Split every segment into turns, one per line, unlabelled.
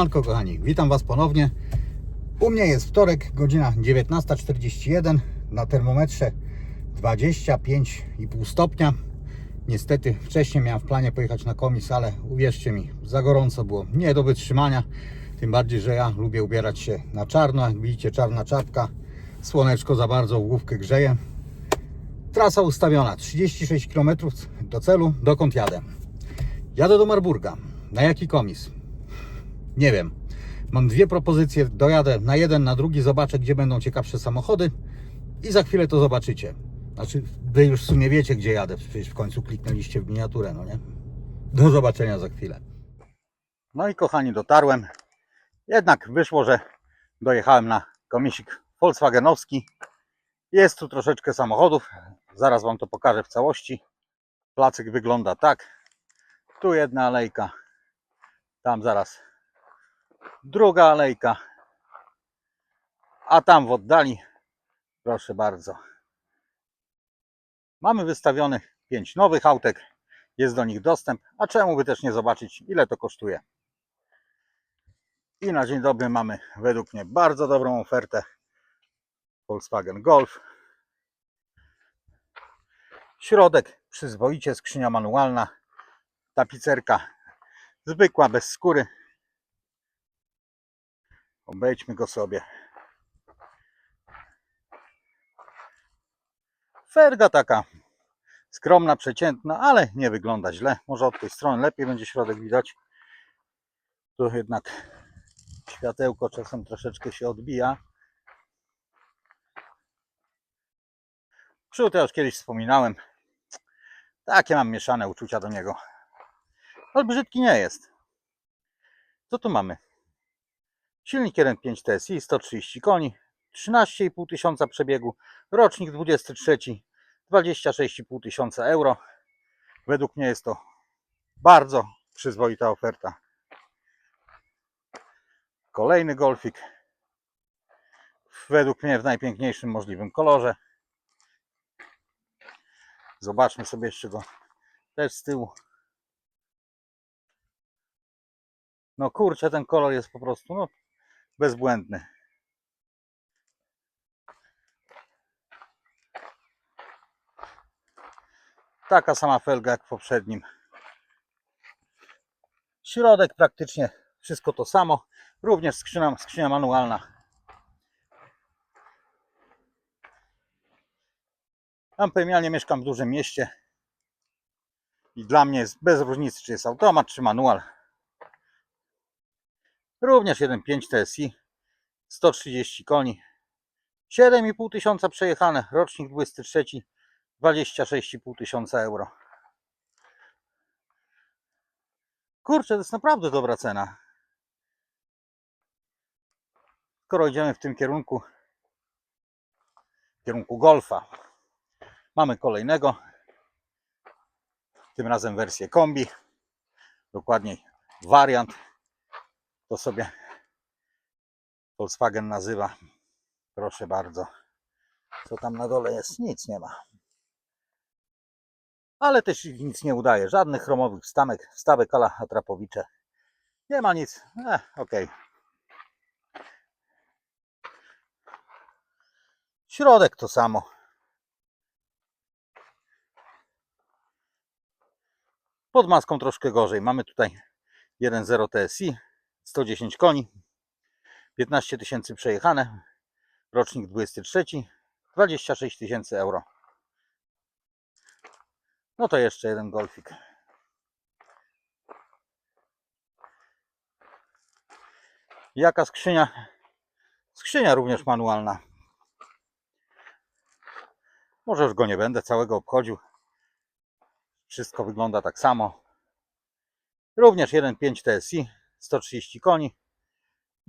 Siemanko kochani, witam Was ponownie. U mnie jest wtorek, godzina 19.41. Na termometrze 25,5 stopnia. Niestety wcześniej miałem w planie pojechać na komis, ale uwierzcie mi, za gorąco było. Nie do wytrzymania. Tym bardziej, że ja lubię ubierać się na czarno. Jak widzicie, czarna czapka. Słoneczko za bardzo w główkę grzeje. Trasa ustawiona 36 km do celu. Dokąd jadę? Jadę do Marburga. Na jaki komis? Nie wiem. Mam dwie propozycje. Dojadę na jeden, na drugi, zobaczę, gdzie będą ciekawsze samochody i za chwilę to zobaczycie. Znaczy, wy już w sumie wiecie, gdzie jadę. Przecież w końcu kliknęliście w miniaturę, no nie? Do zobaczenia za chwilę. No i kochani, dotarłem. Jednak wyszło, że dojechałem na komisik Volkswagenowski. Jest tu troszeczkę samochodów. Zaraz Wam to pokażę w całości. Placyk wygląda tak. Tu jedna alejka. Tam zaraz druga alejka. A tam w oddali, proszę bardzo. Mamy wystawionych 5 nowych autek. Jest do nich dostęp. A czemu by też nie zobaczyć, ile to kosztuje? I na dzień dobry mamy według mnie bardzo dobrą ofertę. Volkswagen Golf. Środek przyzwoicie, skrzynia manualna, tapicerka zwykła, bez skóry. Obejdźmy go sobie. Ferga taka skromna, przeciętna, ale nie wygląda źle. Może od tej strony lepiej będzie środek widać. Tu jednak światełko czasem troszeczkę się odbija. Przód ja już kiedyś wspominałem. Takie mam mieszane uczucia do niego. Ale brzydki nie jest. Co tu mamy? Silnik 1.5 TSI, 130 koni, 13,5 tysiąca przebiegu, rocznik 23, 26,5 tysiąca euro. Według mnie jest to bardzo przyzwoita oferta. Kolejny golfik. Według mnie w najpiękniejszym możliwym kolorze. Zobaczmy sobie jeszcze go też z tyłu. No kurczę, ten kolor jest po prostu no, bezbłędny. Taka sama felga jak w poprzednim. Środek praktycznie wszystko to samo. Również skrzynia, skrzynia manualna. Tam ja nie mieszkam w dużym mieście. I dla mnie jest bez różnicy, czy jest automat, czy manual. Również 1.5 TSI, 130 koni, 7,5 tysiąca przejechane, rocznik 23, 26,5 tysiąca euro. Kurczę, to jest naprawdę dobra cena. Skoro idziemy w tym kierunku, w kierunku golfa, mamy kolejnego, tym razem wersję kombi, dokładniej wariant to sobie Volkswagen nazywa. Proszę bardzo. Co tam na dole jest? Nic nie ma. Ale też nic nie udaje. Żadnych chromowych wstamek, wstawek ala Atrapowicze. Nie ma nic. Eh, okej. Środek to samo. Pod maską troszkę gorzej. Mamy tutaj 1.0 TSI, 110 koni, 15 tysięcy przejechane, rocznik 23, 26 tysięcy euro. No to jeszcze jeden golfik. Jaka skrzynia? Skrzynia również manualna. Może już go nie będę całego obchodził. Wszystko wygląda tak samo. Również 1.5 TSI, 130 koni,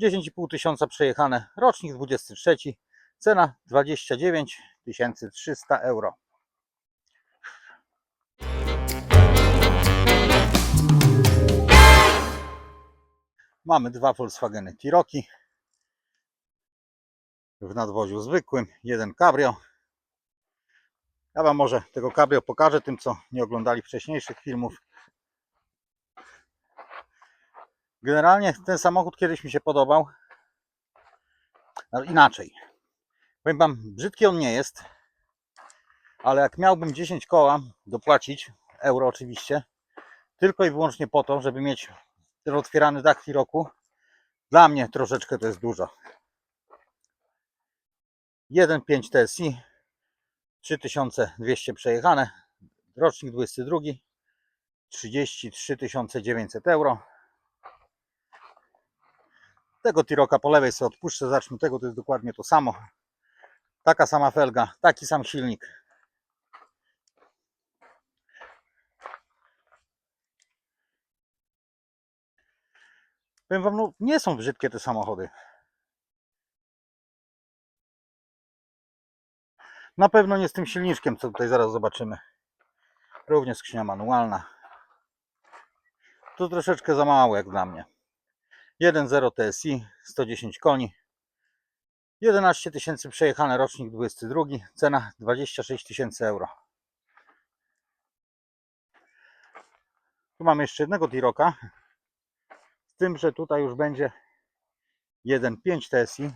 10,5 tysiąca przejechane, rocznik 23, cena 29 300 euro. Mamy dwa Volkswageny Tiroki w nadwoziu zwykłym, jeden Cabrio. Ja Wam może tego Cabrio pokażę tym, co nie oglądali wcześniejszych filmów. Generalnie ten samochód kiedyś mi się podobał. No, inaczej. Powiem wam, brzydki on nie jest, ale jak miałbym 10 koła dopłacić, euro oczywiście, tylko i wyłącznie po to, żeby mieć otwierany dach w roku, dla mnie troszeczkę to jest dużo. 1.5 TSI, 3200 przejechane, rocznik 22, 33 900 euro. Tego Tiroka po lewej sobie odpuszczę, zacznę tego, to jest dokładnie to samo. Taka sama felga, taki sam silnik. Powiem wam, no nie są brzydkie te samochody. Na pewno nie z tym silniczkiem, co tutaj zaraz zobaczymy. Również skrzynia manualna. To troszeczkę za mało jak dla mnie. 1.0 TSI, 110 koni. 11 tysięcy przejechane, rocznik 22, cena 26 tysięcy euro. Tu mamy jeszcze jednego Tiroka, z tym, że tutaj już będzie 1.5 TSI.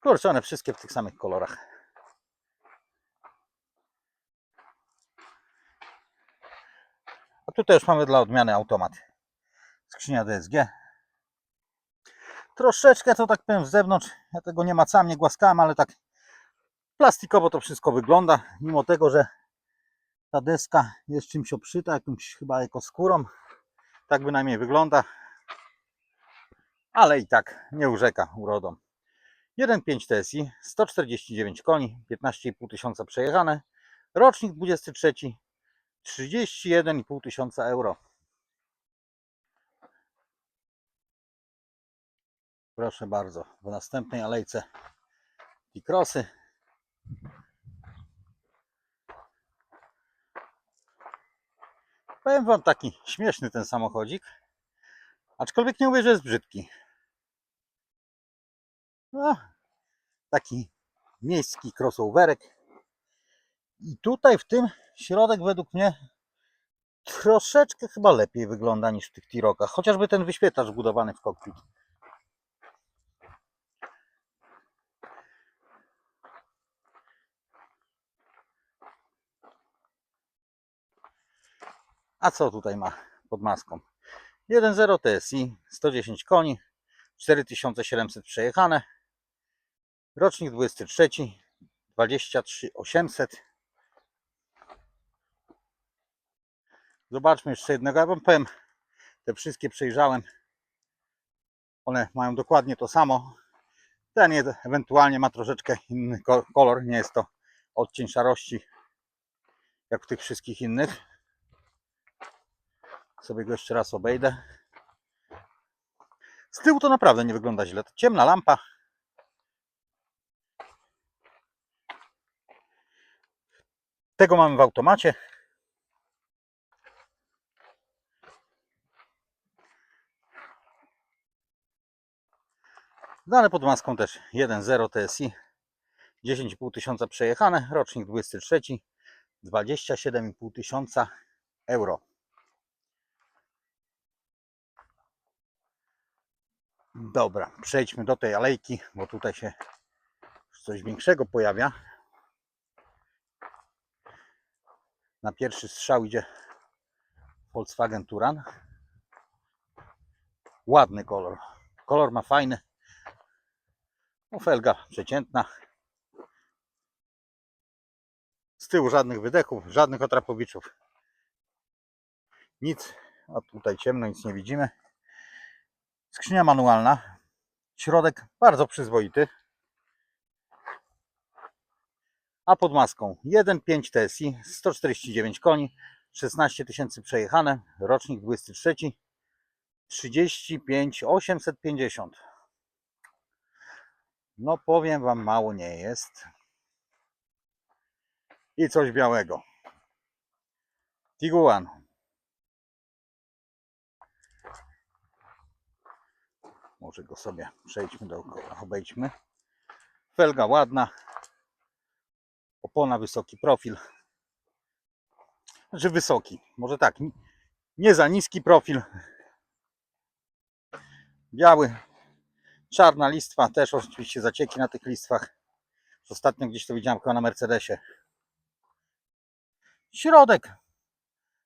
Kurczę, one wszystkie w tych samych kolorach. Tutaj już mamy dla odmiany automat. Skrzynia DSG. Troszeczkę to tak powiem z zewnątrz, ja tego nie macam, nie głaskałem, ale tak plastikowo to wszystko wygląda, mimo tego, że ta deska jest czymś obszyta, jakimś chyba ekoskórą. Tak bynajmniej wygląda. Ale i tak nie urzeka urodą. 1.5 TSI, 149 koni, 15,5 tysiąca przejechane. Rocznik 23, 31,5 tysiąca euro. Proszę bardzo, w następnej alejce i krosy. Powiem wam taki śmieszny ten samochodzik. Aczkolwiek nie mówię, że jest brzydki. No, taki miejski crossoverek. I tutaj w tym środek według mnie troszeczkę chyba lepiej wygląda niż w tych Tirokach. Chociażby ten wyświetlacz wbudowany w kokpit. A co tutaj ma pod maską? 1.0 TSI, 110 koni, 4700 przejechane. Rocznik 23, 23800. Zobaczmy jeszcze jednego. Ja wam powiem, te wszystkie przejrzałem. One mają dokładnie to samo. Ten jest, ewentualnie ma troszeczkę inny ko- kolor. Nie jest to odcień szarości jak w tych wszystkich innych. Sobie go jeszcze raz obejdę. Z tyłu to naprawdę nie wygląda źle. Ciemna lampa. Tego mamy w automacie. No ale pod maską też 1.0 TSI. 10,5 tysiąca przejechane. Rocznik 23. 27,5 tysiąca euro. Dobra, przejdźmy do tej alejki, bo tutaj się coś większego pojawia. Na pierwszy strzał idzie Volkswagen Touran. Ładny kolor. Kolor ma fajny. No, felga przeciętna. Z tyłu żadnych wydechów, żadnych otrapowiczów. Nic. A tutaj ciemno, nic nie widzimy. Skrzynia manualna. Środek bardzo przyzwoity. A pod maską 1.5 TSI, 149 koni, 16 tysięcy przejechane, rocznik 23, 35 850. No powiem Wam, mało nie jest. I coś białego. Tiguan. Może go sobie przejdźmy dookoła, obejdźmy. Felga ładna. Opona wysoki profil. Znaczy wysoki. Może tak. Nie za niski profil. Biały. Czarna listwa. Też oczywiście zacieki na tych listwach. Ostatnio gdzieś to widziałem chyba na Mercedesie. Środek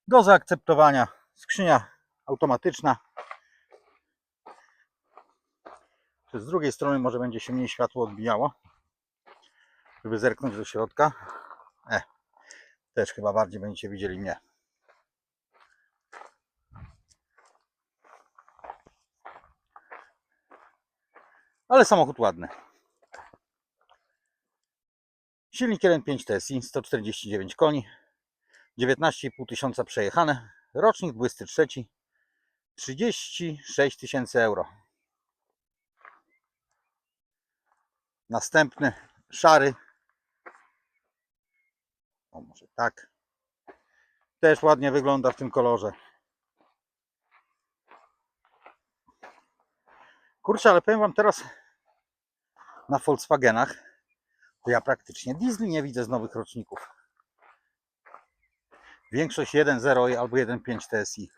do zaakceptowania. Skrzynia automatyczna. Z drugiej strony może będzie się mniej światło odbijało. Żeby zerknąć do środka. E, też chyba bardziej będziecie widzieli mnie. Ale samochód ładny. Silnik 1.5 TSI, 149 koni, 19,5 tysiąca przejechane, rocznik 23, 36 tysięcy euro. Następny, szary. O, może tak. Też ładnie wygląda w tym kolorze. Kurczę, ale powiem Wam teraz na Volkswagenach, to ja praktycznie diesli nie widzę z nowych roczników. Większość 1.0 albo 1.5 TSI.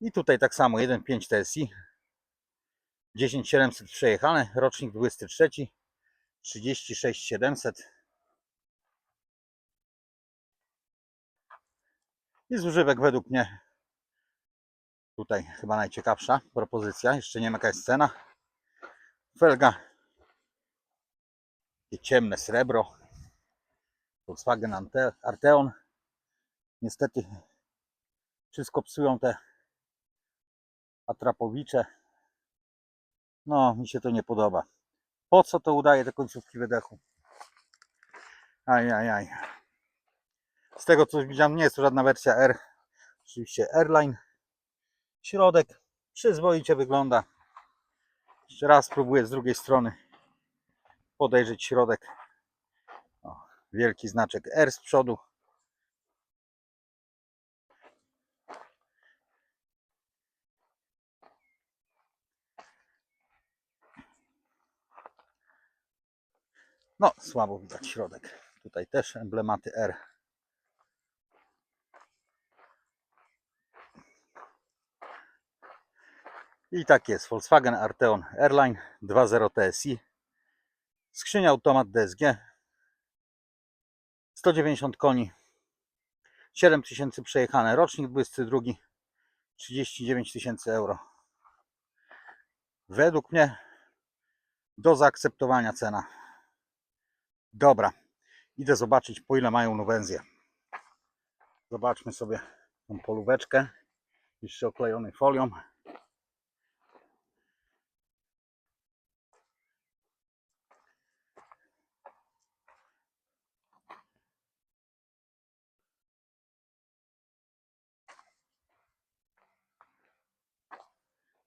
I tutaj tak samo 1.5 TSI. 10700 przejechane, rocznik 23, 36700. I z używek według mnie tutaj chyba najciekawsza propozycja. Jeszcze nie wiem jaka jest cena. Felga. Takie ciemne srebro. Volkswagen Arteon. Niestety wszystko psują te atrapowicze. No, mi się to nie podoba. Po co to udaje te końcówki wydechu? Aj, aj, aj. Z tego co widziałem, nie jest to żadna wersja R. Oczywiście Airline. Środek przyzwoicie wygląda. Jeszcze raz spróbuję z drugiej strony podejrzeć środek. O, wielki znaczek R z przodu. No, słabo widać środek. Tutaj też emblematy R. I tak jest, Volkswagen Arteon Airline 2.0 TSI. Skrzynia automat DSG. 190 koni. 7000 przejechane. Rocznik 22. 39 tysięcy euro. Według mnie do zaakceptowania cena. Dobra. Idę zobaczyć po ile mają nuwenzję. Zobaczmy sobie tą polóweczkę. Jeszcze oklejonej folią.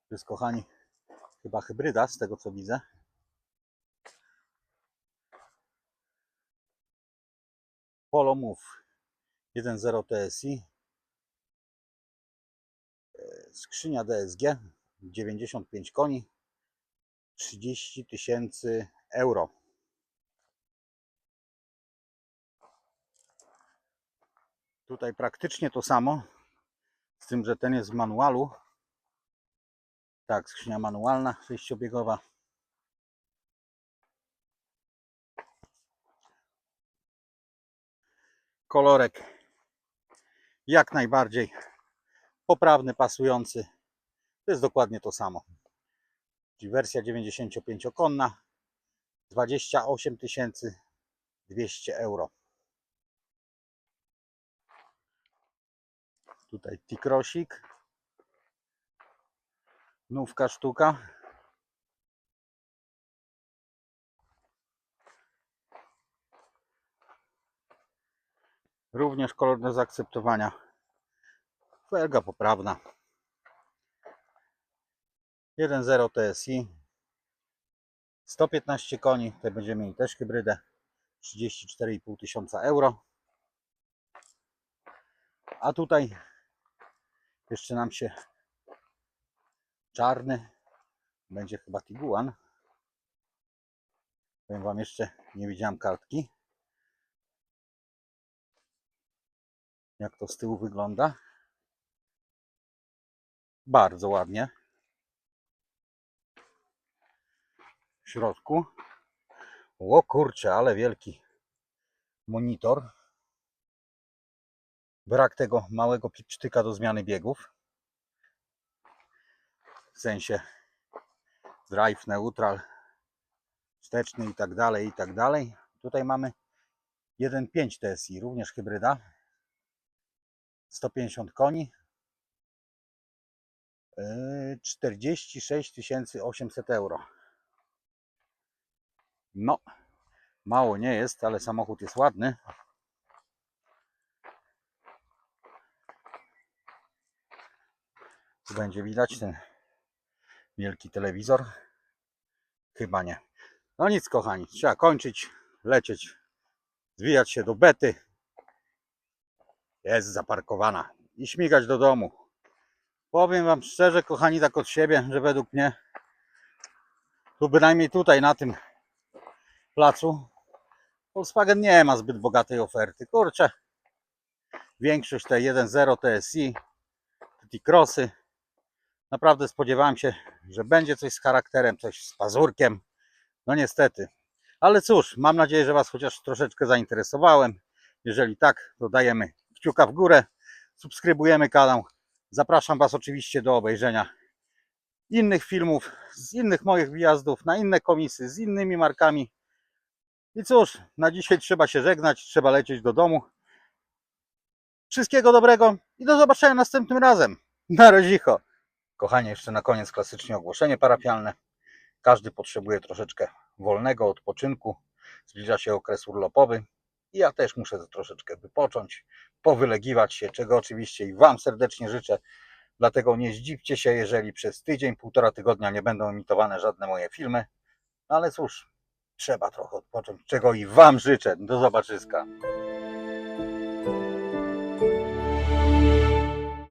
To jest, kochani, chyba hybryda, z tego co widzę. Polo Move 1.0 TSI. E, Skrzynia DSG 95 koni 30 tysięcy euro. Tutaj praktycznie to samo, z tym, że ten jest w manualu. Tak, skrzynia manualna, sześciobiegowa. Kolorek jak najbardziej poprawny, pasujący. To jest dokładnie to samo. Czyli wersja 95-konna 28 200 euro. Tutaj T-Crossik. Nówka sztuka. Również kolor do zaakceptowania. Felga poprawna. 1.0 TSI. 115 koni. Tutaj będziemy mieli też hybrydę. 34,5 tysiąca euro. A tutaj jeszcze nam się czarny. Będzie chyba Tiguan. Powiem Wam jeszcze, nie widziałem kartki. Jak to z tyłu wygląda. Bardzo ładnie. W środku. O kurczę, ale wielki monitor. Brak tego małego pipsztyka do zmiany biegów. W sensie drive, neutral, wsteczny i tak dalej, i tak dalej. Tutaj mamy 1.5 TSI, również hybryda. 150 koni. Yy, 46 800 euro. No, mało nie jest, ale samochód jest ładny. Tu będzie widać ten wielki telewizor. Chyba nie. No nic, kochani, trzeba kończyć, lecieć, zwijać się do bety. Jest zaparkowana i śmigać do domu. Powiem Wam szczerze, kochani, tak od siebie, że według mnie tu bynajmniej tutaj na tym placu Volkswagen nie ma zbyt bogatej oferty. Kurczę, większość te 1.0 TSI, te Crossy. Naprawdę spodziewałem się, że będzie coś z charakterem, coś z pazurkiem. No niestety. Ale cóż, mam nadzieję, że Was chociaż troszeczkę zainteresowałem. Jeżeli tak, to dajemy kciuka w górę, subskrybujemy kanał. Zapraszam Was oczywiście do obejrzenia innych filmów, z innych moich wyjazdów, na inne komisy, z innymi markami. I cóż, na dzisiaj trzeba się żegnać, trzeba lecieć do domu. Wszystkiego dobrego i do zobaczenia następnym razem. Na razicho. Kochanie, jeszcze na koniec klasycznie ogłoszenie parafialne. Każdy potrzebuje troszeczkę wolnego odpoczynku. Zbliża się okres urlopowy i ja też muszę troszeczkę wypocząć, powylegiwać się, czego oczywiście i Wam serdecznie życzę. Dlatego nie zdziwcie się, jeżeli przez tydzień, półtora tygodnia nie będą emitowane żadne moje filmy. No ale cóż, trzeba trochę odpocząć, czego i Wam życzę. Do zobaczyska.